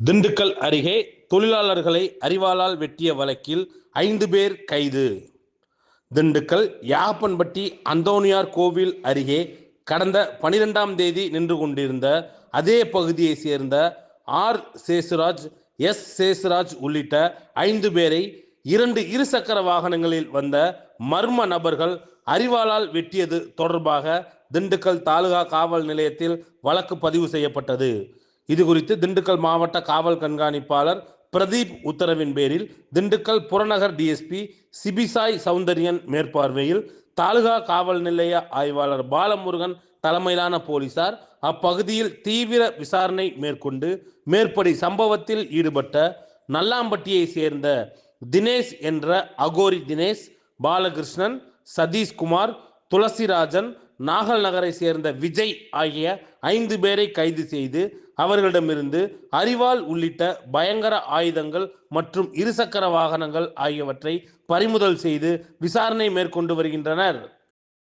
திண்டுக்கல் அருகே தொழிலாளர்களை அறிவாளால் வெட்டிய வழக்கில் ஐந்து பேர் கைது. திண்டுக்கல் யாப்பன்பட்டி அந்தோனியார் கோவில் அருகே கடந்த பனிரெண்டாம் தேதி நின்று கொண்டிருந்த அதே பகுதியை சேர்ந்த ஆர் சேசுராஜ் எஸ் சேசுராஜ் உள்ளிட்ட ஐந்து பேரை இரண்டு இருசக்கர வாகனங்களில் வந்த மர்ம நபர்கள் அறிவாளால் வெட்டியது தொடர்பாக திண்டுக்கல் தாலுகா காவல் நிலையத்தில் வழக்கு பதிவு செய்யப்பட்டது. இது குறித்து திண்டுக்கல் மாவட்ட காவல் கண்காணிப்பாளர் பிரதீப் உத்தரவின் பேரில் திண்டுக்கல் புறநகர் டிஎஸ்பி சிபிசாய் சௌந்தரியன் மேற்பார்வையில் தாலுகா காவல் நிலைய ஆய்வாளர் பாலமுருகன் தலைமையிலான போலீசார் அப்பகுதியில் தீவிர விசாரணை மேற்கொண்டு மேற்படி சம்பவத்தில் ஈடுபட்ட நல்லாம்பட்டியை சேர்ந்த தினேஷ் என்ற அகோரி தினேஷ் பாலகிருஷ்ணன் சதீஷ்குமார் துளசிராஜன் நாகல் நகரை சேர்ந்த விஜய் ஆகிய ஐந்து பேரை கைது செய்து அவர்களிடமிருந்து அரிவாள் உள்ளிட்ட பயங்கர ஆயுதங்கள் மற்றும் இருசக்கர வாகனங்கள் ஆகியவற்றை பறிமுதல் செய்து விசாரணை மேற்கொண்டு வருகின்றனர்.